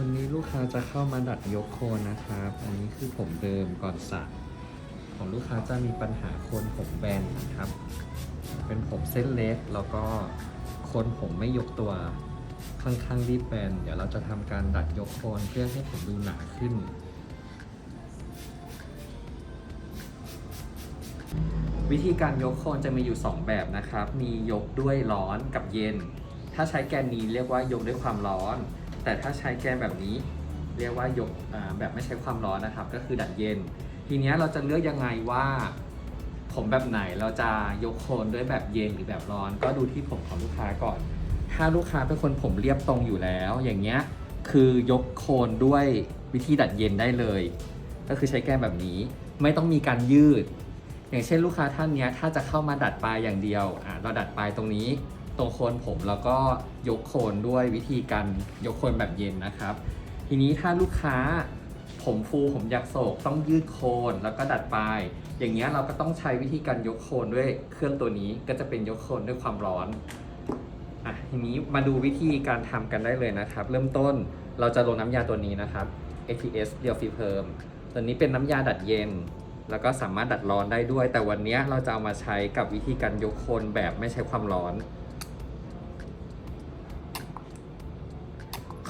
วันนี้ลูกค้าจะเข้ามาดัดยกโคนนะครับ อันนี้คือผมเดิมก่อนสระของลูกค้าจะมีปัญหาโคนผมแบนนะครับ เป็นผมเส้นเล็กแล้วก็โคนผมไม่ยกตัวค่อนข้างรีบแบนเดี๋ยวเราจะทำการดัดยกโคนเพื่อให้ผมดูหนาขึ้นวิธีการยกโคนจะมีอยู่ 2 แบบนะครับ มียกด้วยร้อนกับเย็น ถ้าใช้แกนนี้เรียกว่ายกด้วยความร้อน แต่ถ้าใช้แกนแบบนี้เรียกว่ายกแบบไม่ใช้ความร้อนนะครับ ก็คือดัดเย็น ทีเนี้ยเราจะเลือกยังไงว่า ผมแบบไหนเราจะยกโคนด้วยแบบเย็นหรือแบบร้อน ก็ดูที่ผมของลูกค้าก่อน ถ้าลูกค้าเป็นคนผมเรียบตรงอยู่แล้ว อย่างเงี้ยคือยกโคนด้วยวิธีดัดเย็นได้เลย ก็คือใช้แกนแบบนี้ไม่ต้องมีการยืด อย่างเช่นลูกค้าท่านเนี้ยถ้าจะเข้ามาดัดปลายอย่างเดียวอะเราดัดปลายตรงนี้ ตรงโคนผมแล้วก็ยกโคนด้วยวิธีการยกโคนแบบเย็นนะครับ ทีนี้ถ้าลูกค้าผมฟูผมอยากโศกต้องยืดโคนแล้วก็ดัดปลาย อย่างเงี้ยเราก็ต้องใช้วิธีการยกโคนด้วยเครื่องตัวนี้ก็จะเป็นยกโคนด้วยความร้อนอะทีนี้มาดูวิธีการทำกันได้เลยนะครับ เริ่มต้นเราจะลงน้ำยาตัวนี้นะครับ ATS เรียวฟีเพิร์มตัวนี้เป็นน้ำยาดัดเย็น แล้วก็สามารถดัดร้อนได้ด้วย แต่วันนี้เราจะเอามาใช้กับวิธีการยกโคนแบบไม่ใช้ความร้อน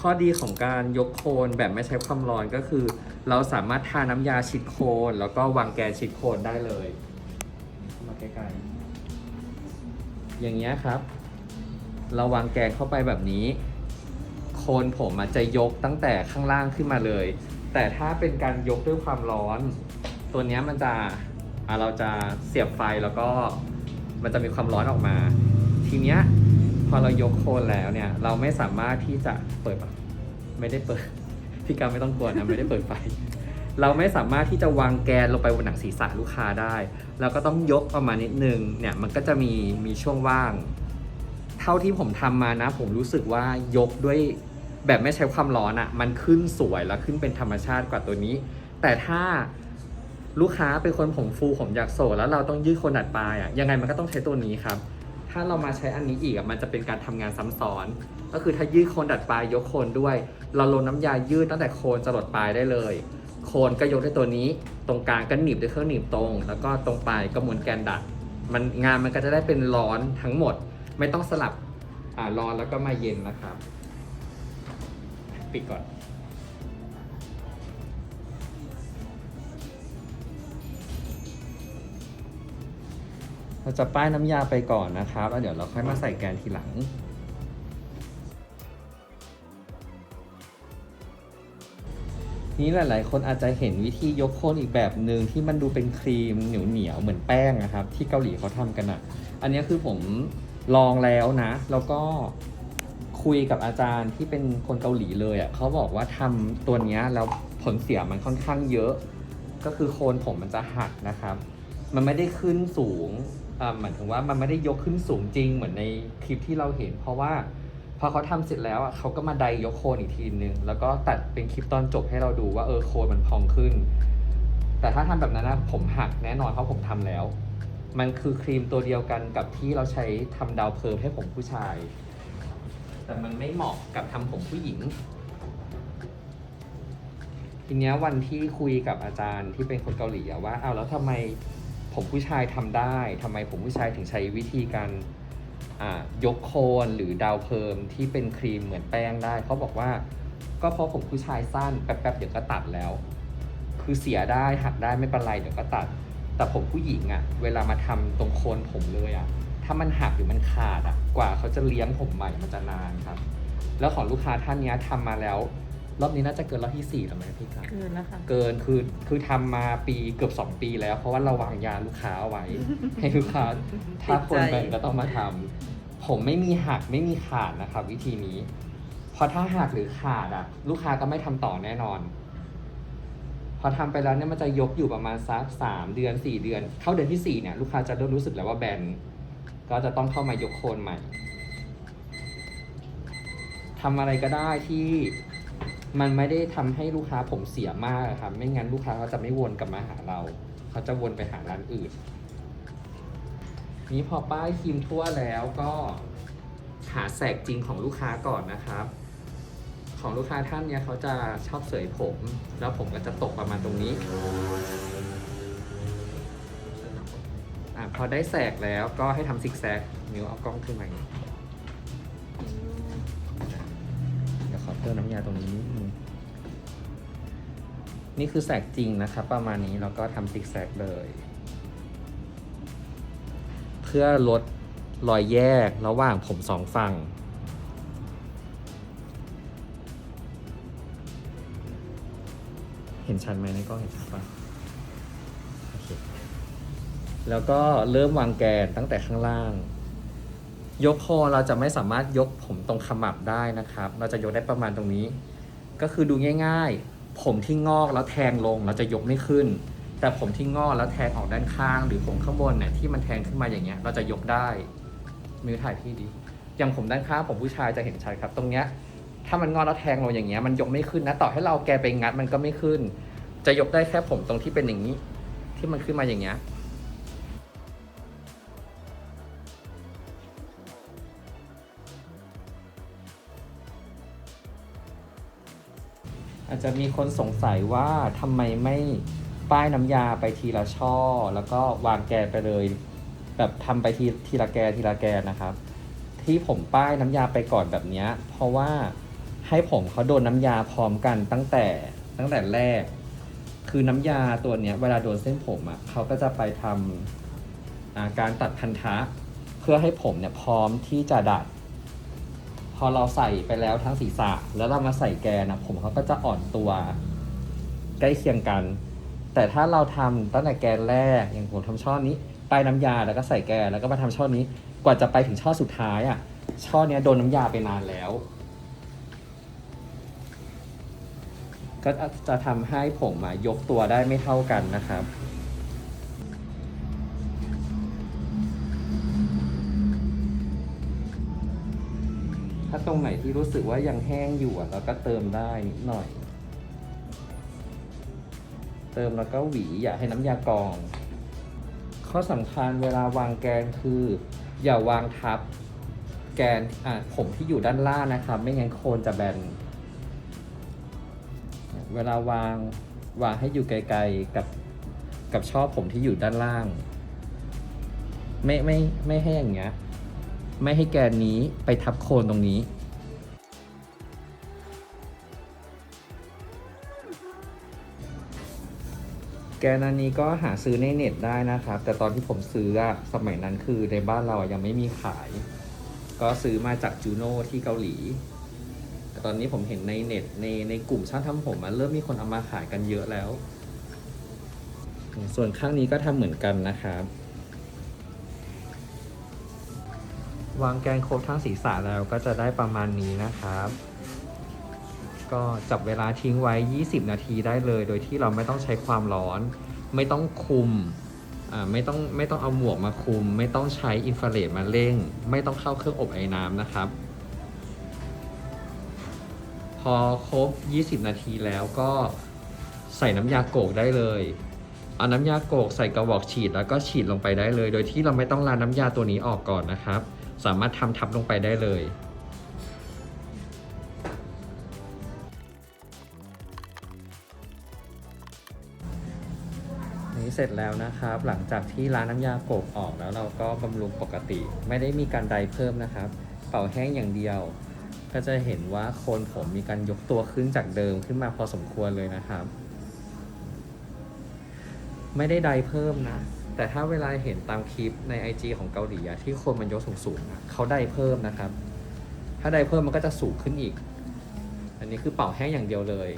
ข้อดีของการยกโคนแบบไม่ใช้ความร้อนก็คือ เราสามารถทาน้ำยาชิดโคน แล้วก็วางแกนชิดโคนได้เลยมาใกล้ๆอย่างเงี้ยครับ เราวางแกนเข้าไปแบบนี้ โคนผมอาจจะยกตั้งแต่ข้างล่างขึ้นมาเลย แต่ถ้าเป็นการยกด้วยความร้อน ตัวเนี้ยมันจะเราจะเสียบไฟแล้วก็มันจะมีความร้อนออกมา ทีเนี้ย พอเรายกโคนแล้วเนี่ย เราไม่สามารถที่จะเปิดปะไม่ได้เปิดพี่กาไม่ต้องกลัวนะไม่ได้เปิดไฟเราไม่สามารถที่จะวางแกนลงไปบนหนังศีรษะลูกค้าได้ เราก็ต้องยกประมาณนิดนึงเนี่ยมันก็จะมีมีช่วงว่าง เท่าที่ผมทำมานะ ผมรู้สึกว่ายกด้วยแบบไม่ใช้ความร้อนอะ่ะ มันขึ้นสวยแล้วขึ้นเป็นธรรมชาติกว่าตัวนี้ แต่ถ้าลูกค้าเป็นคนผมฟูผมอยากโศกแล้วเราต้องยืดโคนดัดปลายอะ่ะยังไงมันก็ต้องใช้ตัวนี้ครับ ถ้าเรามาใช้อันนี้อีกอะมันจะเป็นการทำงานซ้ำซ้อน ก็คือถ้ายืดโคนดัดปลายยกโคนด้วย เราลงน้ำยายืดตั้งแต่โคนจรดปลายได้เลย โคนก็ยกด้วยตัวนี้ ตรงกลางก็หนีบด้วยเครื่องหนีบตรง แล้วก็ตรงปลายก็ม้วนแกนดัด มันงานมันก็จะได้เป็นร้อนทั้งหมด ไม่ต้องสลับอ่าร้อนแล้วก็มาเย็นนะครับ ปิดก่อน เราจะป้ายน้ำยาไปก่อนนะครับแล้วเดี๋ยวเราค่อยมาใส่แกนทีหลังนี้หลาย ๆ คนอาจจะเห็นวิธียกโคนอีกแบบหนึ่งที่มันดูเป็นครีมเหนียวเหนียวๆเหมือนแป้งนะครับ ที่เกาหลีเขาทำกันอะ อันนี้คือผมลองแล้วนะ แล้วก็คุยกับอาจารย์ที่เป็นคนเกาหลีเลยอะเขาบอกว่าทำตัวนี้แล้วผลเสียมันค่อนข้างเยอะ ก็คือโคนผมมันจะหักนะครับ มันไม่ได้ขึ้นสูง หมายถึงว่ามันไม่ได้ยกขึ้นสูงจริงเหมือนในคลิปที่เราเห็น เพราะว่าพอเขาทำเสร็จแล้วอะเขาก็มาไดยกโคนอีกทีนึง แล้วก็ตัดเป็นคลิปตอนจบให้เราดูว่าเออโคนมันพองขึ้น แต่ถ้าทำแบบนั้นนะผมหักแน่นอนเพราะผมทำแล้ว มันคือครีมตัวเดียวกันกับที่เราใช้ทำดาวเพิร์มให้ผมผู้ชาย แต่มันไม่เหมาะกับทำผมผู้หญิงทีเนี้ยวันที่คุยกับอาจารย์ที่เป็นคนเกาหลีอะว่าเอาแล้วทำไม ผมผู้ชายทำได้ ทำไมผมผู้ชายถึงใช้วิธีการยกโคนหรือดาวเพิร์มที่เป็นครีมเหมือนแป้งได้ เขาบอกว่าก็เพราะผมผู้ชายสั้นแป๊บๆเดี๋ยวก็ตัดแล้ว คือเสียได้หักได้ไม่เป็นไรเดี๋ยวก็ตัด แต่ผมผู้หญิงอะเวลามาทำตรงโคนผมเลยอะถ้ามันหักหรือมันขาดอะกว่าเขาจะเลี้ยงผมใหม่มันจะนานครับ แล้วของลูกค้าท่านนี้ยทำมาแล้ว รอบนี้น่าจะเกินรอบที่สี่แล้วไหมพี่ครับคืนแล้วค่ะ เกินคือคือทำมาปีเกือบ 2 ปีแล้ว เพราะว่าเราวางยาลูกค้าเอาไว้ ให้ลูกค้าถ้าคนแบ่งก็ต้องมาทำผมไม่มีหักไม่มีขาดนะครับ วิธีนี้ เพราะถ้าหักหรือขาดอะลูกค้าก็ไม่ทำต่อแน่นอน พอทำไปแล้วเนี่ยมันจะยกอยู่ประมาณสักสามเดือนสี่เดือน เข้าเดือนที่สี่เนี่ยลูกค้าจะเริ่มรู้สึกแล้วว่าแบนก็จะต้องเข้ามายกโคนใหม่ทำอะไรก็ได้ที่ มันไม่ได้ทำให้ลูกค้าผมเสียมากครับ ไม่งั้นลูกค้าเขาจะไม่วนกลับมาหาเรา เขาจะวนไปหาร้านอื่น นี้พอป้ายครีมทั่วแล้วก็หาแสกจริงของลูกค้าก่อนนะครับ ของลูกค้าท่านเนี่ยเขาจะชอบเสยผม แล้วผมก็จะตกประมาณตรงนี้อะพอได้แสกแล้วก็ให้ทำซิกแซกนิ้วเอากล้องขึ้นมา พิ่มน้ำยาตรงนี้นิดนึงนี่คือแสกจริงนะครับ ประมาณนี้แล้วก็ทำซิกแซกเลย เพื่อลดรอยแยกระหว่างผมสองฝั่งเห็นชัดไหมในกล้องเห็นชัดปะแล้วก็เริ่มวางแกนตั้งแต่ข้างล่าง ยกคอเราจะไม่สามารถยกผมตรงขมับได้นะครับ เราจะยกได้ประมาณตรงนี้ ก็คือดูง่ายๆ ผมที่งอกแล้วแทงลงเราจะยกไม่ขึ้น แต่ผมที่งอกแล้วแทงออกด้านข้าง หรือผมข้างบนเนี่ยที่มันแทงขึ้นมาอย่างเงี้ย เราจะยกได้มือถ่ายพี่ดี อย่างผมด้านข้างผมผู้ชายจะเห็นชัดครับ ตรงเนี้ยถ้ามันงอแล้วแทงลงอย่างเงี้ยมันยกไม่ขึ้นนะต่อให้เราแกไปงัดมันก็ไม่ขึ้น จะยกได้แค่ผมตรงที่เป็นอย่างนี้ ที่มันขึ้นมาอย่างเงี้ย อาจจะมีคนสงสัยว่าทำไมไม่ป้ายน้ำยาไปทีละช่อ แล้วก็วางแกนไปเลย แบบทำไปทีทีละแกนทีละแกนนะครับ ที่ผมป้ายน้ำยาไปก่อนแบบนี้เพราะว่าให้ผมเขาโดนน้ำยาพร้อมกันตั้งแต่ตั้งแต่แรก คือน้ำยาตัวเนี้ยเวลาโดนเส้นผมอะ่ะเขาก็จะไปทำาการตัดพันธะ เพื่อให้ผมเนี่ยพร้อมที่จะดัด พอเราใส่ไปแล้วทั้งศีรษะ แล้วเรามาใส่แกนนะผมเขาก็จะอ่อนตัวใกล้เคียงกัน แต่ถ้าเราทำตั้งแต่แกนแรกอย่างผมทำช่อนี้ป้ายน้ำยาแล้วก็ใส่แกนแล้วก็มาทำช่อนี้กว่าจะไปถึงช่อสุดท้ายอะช่อเนี้ยโดนน้ำยาไปนานแล้ว ก็จะทำให้ผมอะยกตัวได้ไม่เท่ากันนะครับ ตรงไหนที่รู้สึกว่ายังแห้งอยู่อะเราก็เติมได้นิดหน่อย เติมแล้วก็หวีอย่าให้น้ำยากอง ข้อสำคัญเวลาวางแกนคือ อย่าวางทับ แกนอะผมที่อยู่ด้านล่างนะครับ ไม่งั้นโคนจะแบน เวลาวางวางให้อยู่ไกลๆกับกับช่อผมที่อยู่ด้านล่าง ไม่ไม่ไม่ให้อย่างเงี้ยไม่ให้แกนนี้ไปทับโคนตรงนี้ แกนอันนี้ก็หาซื้อในเน็ตได้นะครับ แต่ตอนที่ผมซื้ออะสมัยนั้นคือในบ้านเรายังไม่มีขาย ก็ซื้อมาจากจูโน่ที่เกาหลี แต่ตอนนี้ผมเห็นในเน็ตในในกลุ่มช่างทำผมมันเริ่มมีคนเอามาขายกันเยอะแล้ว ส่วนข้างนี้ก็ทำเหมือนกันนะครับ วางแกนครบทั้งศีรษะแล้วก็จะได้ประมาณนี้นะครับ ก็จับเวลาทิ้งไว้ 20 นาทีได้เลย โดยที่เราไม่ต้องใช้ความร้อน ไม่ต้องคุมไม่ต้องไม่ต้องเอาหมวกมาคุม ไม่ต้องใช้อินฟราเรดมาเร่ง ไม่ต้องเข้าเครื่องอบไอ้น้ำนะครับ พอครบ 20 นาทีแล้วก็ใส่น้ำยาโกกได้เลยเอาน้ำยาโกกใส่กระบอกฉีดแล้วก็ฉีดลงไปได้เลย โดยที่เราไม่ต้องล้างน้ำยาตัวนี้ออกก่อนนะครับ สามารถทำทับลงไปได้เลย นี้เสร็จแล้วนะครับ หลังจากที่ล้างน้ำยาโกกออกแล้วเราก็บำรุงปกติ ไม่ได้มีการใดเพิ่มนะครับ เป่าแห้งอย่างเดียว ก็จะเห็นว่าโคนผมมีการยกตัวขึ้นจากเดิมขึ้นมาพอสมควรเลยนะครับ ไม่ได้ใดเพิ่มนะ แต่ถ้าเวลาเห็นตามคลิปใน IG ของเกาหลีที่โคนมันยกสูงๆอะเขาใดเพิ่มนะครับ ถ้าใดเพิ่มมันก็จะสูงขึ้นอีก อันนี้คือเป่าแห้งอย่างเดียวเลย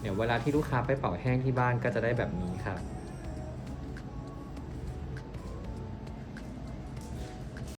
เดี๋ยวเวลาที่ลูกค้าไปเป่าแห้งที่บ้านก็จะได้แบบนี้ครับ